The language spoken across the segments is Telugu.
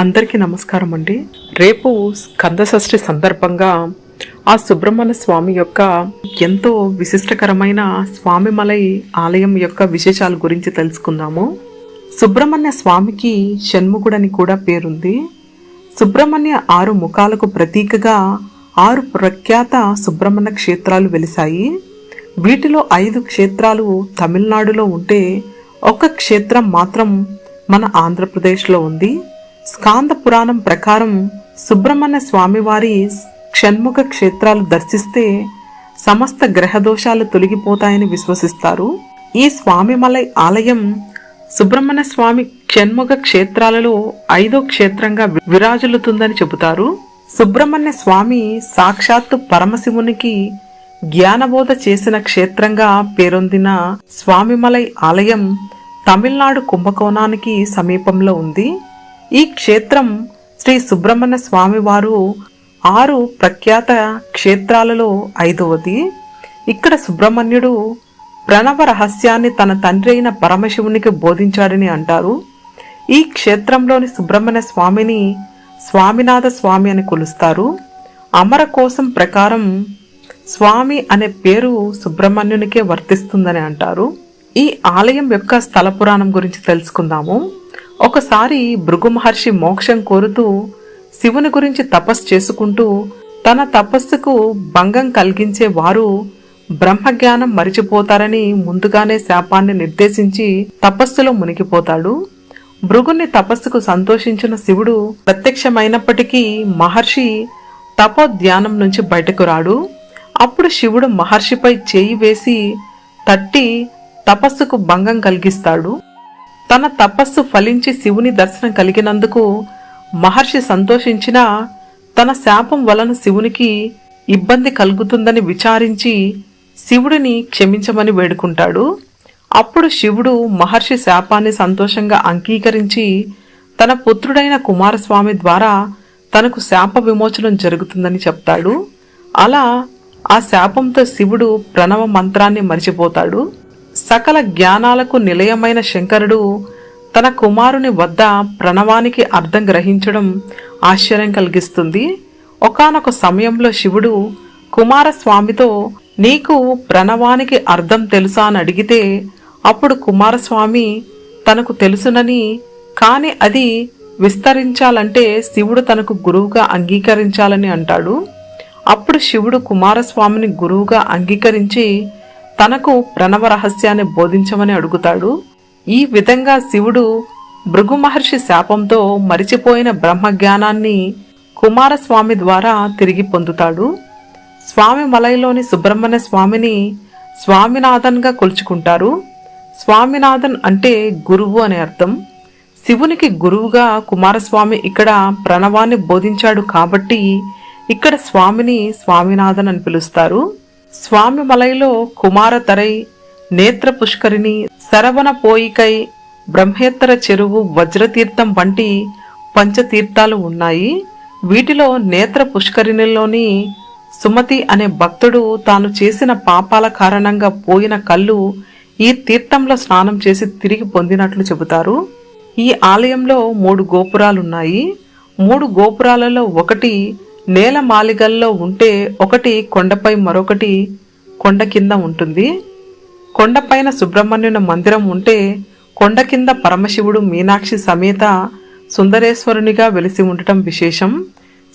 అందరికీ నమస్కారం అండి. రేపు స్కందషష్ఠి సందర్భంగా ఆ సుబ్రహ్మణ్య స్వామి యొక్క ఎంతో విశిష్టకరమైన స్వామిమలై ఆలయం యొక్క విశేషాల గురించి తెలుసుకుందాము. సుబ్రహ్మణ్య స్వామికి షణ్ముఖుడని కూడా పేరుంది. సుబ్రహ్మణ్య ఆరు ముఖాలకు ప్రతీకగా ఆరు ప్రఖ్యాత సుబ్రహ్మణ్య క్షేత్రాలు వెలిశాయి. వీటిలో ఐదు క్షేత్రాలు తమిళనాడులో ఉంటే ఒక క్షేత్రం మాత్రం మన ఆంధ్రప్రదేశ్లో ఉంది. స్కాంద పురాణం ప్రకారం సుబ్రహ్మణ్య స్వామివారి షణ్ముఖ క్షేత్రాలు దర్శిస్తే సమస్త గ్రహ దోషాలు తొలగిపోతాయని విశ్వసిస్తారు. ఈ స్వామిమలై ఆలయం సుబ్రహ్మణ్య స్వామి షణ్ముఖ క్షేత్రాలలో ఐదో క్షేత్రంగా విరాజులుతుందని చెబుతారు. సుబ్రహ్మణ్య స్వామి సాక్షాత్తు పరమశివునికి జ్ఞానబోధ చేసిన క్షేత్రంగా పేరొందిన స్వామిమలై ఆలయం తమిళనాడు కుంభకోణానికి సమీపంలో ఉంది. ఈ క్షేత్రం శ్రీ సుబ్రహ్మణ్య స్వామి వారు ఆరు ప్రఖ్యాత క్షేత్రాలలో ఐదవది. ఇక్కడ సుబ్రహ్మణ్యుడు ప్రణవ రహస్యాన్ని తన తండ్రి అయిన పరమశివునికి బోధించాడని అంటారు. ఈ క్షేత్రంలోని సుబ్రహ్మణ్య స్వామిని స్వామినాథ స్వామి అని కొలుస్తారు. అమర కోసం ప్రకారం స్వామి అనే పేరు సుబ్రహ్మణ్యునికే వర్తిస్తుందని అంటారు. ఈ ఆలయం యొక్క స్థల పురాణం గురించి తెలుసుకుందాము. ఒకసారి భృగు మహర్షి మోక్షం కోరుతూ శివుని గురించి తపస్సు చేసుకుంటూ తన తపస్సుకు భంగం కలిగించే వారు బ్రహ్మజ్ఞానం మరిచిపోతారని ముందుగానే శాపాన్ని నిర్దేశించి తపస్సులో మునిగిపోతాడు. భృగుని తపస్సుకు సంతోషించిన శివుడు ప్రత్యక్షమైనప్పటికీ మహర్షి తపోధ్యానం నుంచి బయటకు రాడు. అప్పుడు శివుడు మహర్షిపై చేయి వేసి తట్టి తపస్సుకు భంగం కలిగిస్తాడు. తన తపస్సు ఫలించి శివుని దర్శనం కలిగినందుకు మహర్షి సంతోషించిన తన శాపం వలన శివునికి ఇబ్బంది కలుగుతుందని విచారించి శివుడిని క్షమించమని వేడుకుంటాడు. అప్పుడు శివుడు మహర్షి శాపాన్ని సంతోషంగా అంగీకరించి తన పుత్రుడైన కుమారస్వామి ద్వారా తనకు శాప విమోచనం జరుగుతుందని చెప్తాడు. అలా ఆ శాపంతో శివుడు ప్రణవ మంత్రాన్ని మరిచిపోతాడు. సకల జ్ఞానాలకు నిలయమైన శంకరుడు తన కుమారుని వద్ద ప్రణవానికి అర్థం గ్రహించడం ఆశ్చర్యం కలిగిస్తుంది. ఒకానొక సమయంలో శివుడు కుమారస్వామితో నీకు ప్రణవానికి అర్థం తెలుసా? అని అడిగితే అప్పుడు కుమారస్వామి తనకు తెలుసునని కాని అది విస్తరించాలంటే శివుడు తనకు గురువుగా అంగీకరించాలని అంటాడు. అప్పుడు శివుడు కుమారస్వామిని గురువుగా అంగీకరించి తనకు ప్రణవ రహస్యాన్ని బోధించమని అడుగుతాడు. ఈ విధంగా శివుడు భృగు మహర్షి శాపంతో మరిచిపోయిన బ్రహ్మజ్ఞానాన్ని కుమారస్వామి ద్వారా తిరిగి పొందుతాడు. స్వామి మలైలోని సుబ్రహ్మణ్య స్వామిని స్వామినాథన్గా కొలుచుకుంటారు. స్వామినాథన్ అంటే గురువు అనే అర్థం. శివునికి గురువుగా కుమారస్వామి ఇక్కడ ప్రణవాన్ని బోధించాడు కాబట్టి ఇక్కడ స్వామిని స్వామినాథన్ అని పిలుస్తారు. స్వామి మలైలో కుమారతరై నేత్ర పుష్కరిణి శరవణ పోయికై బ్రహ్మేత్తర చెరువు వజ్రతీర్థం వంటి పంచతీర్థాలు ఉన్నాయి. వీటిలో నేత్ర పుష్కరిణిలోని సుమతి అనే భక్తుడు తాను చేసిన పాపాల కారణంగా పోయిన కళ్ళు ఈ తీర్థంలో స్నానం చేసి తిరిగి పొందినట్లు చెబుతారు. ఈ ఆలయంలో మూడు గోపురాలున్నాయి. మూడు గోపురాలలో ఒకటి నేల మాలిగల్లో ఉంటే ఒకటి కొండపై మరొకటి కొండ కింద ఉంటుంది. కొండపైన సుబ్రహ్మణ్యుని మందిరం ఉంటే కొండ కింద పరమశివుడు మీనాక్షి సమేత సుందరేశ్వరునిగా వెలిసి ఉండటం విశేషం.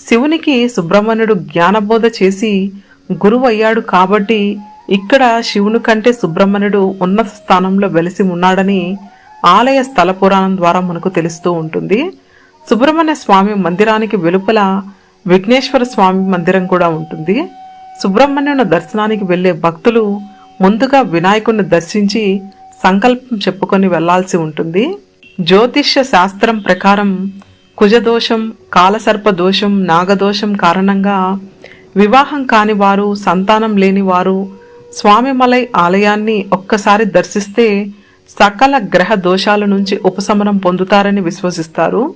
శివునికి సుబ్రహ్మణ్యుడు జ్ఞానబోధ చేసి గురువు అయ్యాడు కాబట్టి ఇక్కడ శివుని కంటే సుబ్రహ్మణ్యుడు ఉన్నత స్థానంలో వెలిసి ఉన్నాడని ఆలయ స్థల పురాణం ద్వారా మనకు తెలుస్తూ ఉంటుంది. సుబ్రహ్మణ్య స్వామి మందిరానికి వెలుపల విఘ్నేశ్వర స్వామి మందిరం కూడా ఉంటుంది. సుబ్రహ్మణ్యుని దర్శనానికి వెళ్ళే భక్తులు ముందుగా వినాయకుడిని దర్శించి సంకల్పం చెప్పుకొని వెళ్ళాల్సి ఉంటుంది. జ్యోతిష్య శాస్త్రం ప్రకారం కుజదోషం కాలసర్ప దోషం నాగదోషం కారణంగా వివాహం కాని వారు సంతానం లేని వారు స్వామిమలై ఆలయాన్ని ఒక్కసారి దర్శిస్తే సకల గ్రహ దోషాల నుంచి ఉపశమనం పొందుతారని విశ్వసిస్తారు.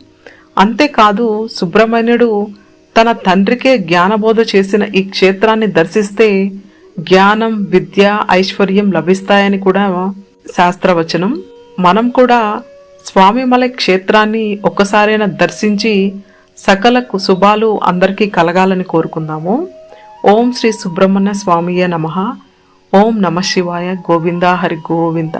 అంతేకాదు సుబ్రహ్మణ్యుడు తన తండ్రికే జ్ఞానబోధ చేసిన ఈ క్షేత్రాన్ని దర్శిస్తే జ్ఞానం విద్య ఐశ్వర్యం లభిస్తాయని కూడా శాస్త్రవచనం. మనం కూడా స్వామిమలై క్షేత్రాన్ని ఒక్కసారైనా దర్శించి సకల శుభాలు అందరికీ కలగాలని కోరుకుందాము. ఓం శ్రీ సుబ్రహ్మణ్య స్వామియే నమ. ఓం నమ శివాయ గోవింద హరి గోవింద.